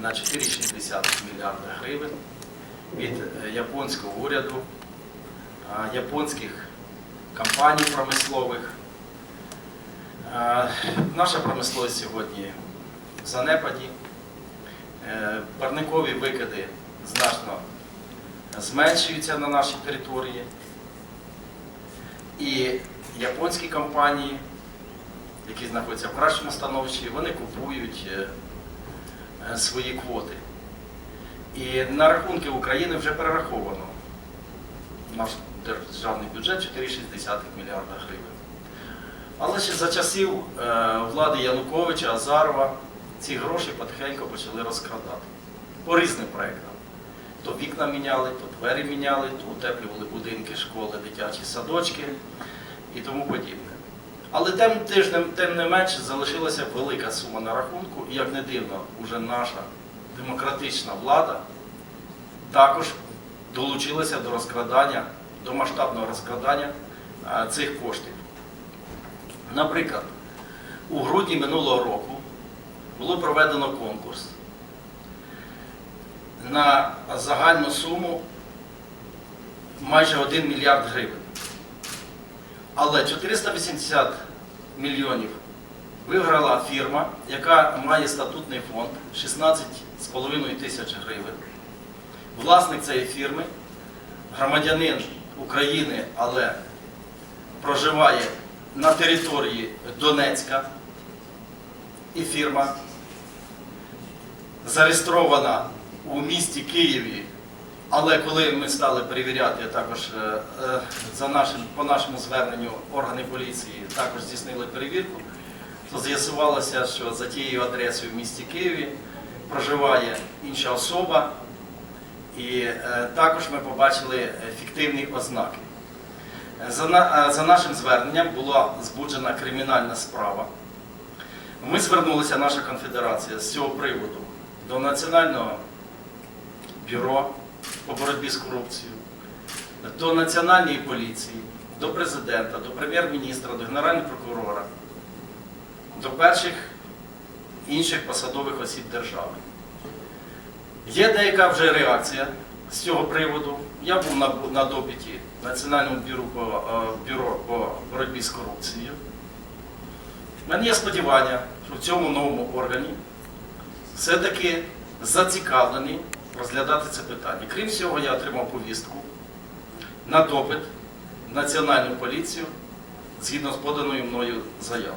на 4,6 мільярда гривень від е, японського уряду, е, японських компаній промислових. Е, Наша промисловість сьогодні в занепаді. Парникові викиди значно зменшуються на нашій території. І японські компанії, які знаходяться в кращому становищі, вони купують свої квоти. І на рахунки України вже перераховано наш державний бюджет 4,6 мільярда гривень. Але ще за часів е, влади Януковича, Азарова ці гроші потихеньку почали розкрадати по різним проєктам. То вікна міняли, то двері міняли, то утеплювали будинки, школи, дитячі садочки і тому подібне. Але тим, не- тим не менше залишилася велика сума на рахунку, і як не дивно, уже наша демократична влада також долучилася до розкрадання, до масштабного розкрадання е, цих коштів. Наприклад, у грудні минулого року було проведено конкурс на загальну суму майже 1 мільярд гривень. Але 480 мільйонів виграла фірма, яка має статутний фонд 16,5 тисяч гривень. Власник цієї фірми, громадянин України, але проживає на території Донецька, і фірма зареєстрована у місті Києві. Але коли ми стали перевіряти, також е, е, за нашим, по нашому зверненню органи поліції також здійснили перевірку, то з'ясувалося, що за тією адресою в місті Києві проживає інша особа, і е, також ми побачили фіктивні ознаки. За, за нашим зверненням була збуджена кримінальна справа. Ми звернулися, наша конфедерація, з цього приводу до Національного бюро по боротьбі з корупцією, до Національної поліції, до президента, до прем'єр-міністра, до генерального прокурора, до перших інших посадових осіб держави. Є деяка вже реакція з цього приводу. Я був на, на допиті Національного бюро по, е, бюро по боротьбі з корупцією. У мене є сподівання, що в цьому новому органі все-таки зацікавлені розглядати це питання. Крім всього, я отримав повістку на допит в Національну поліцію згідно з поданою мною заявою.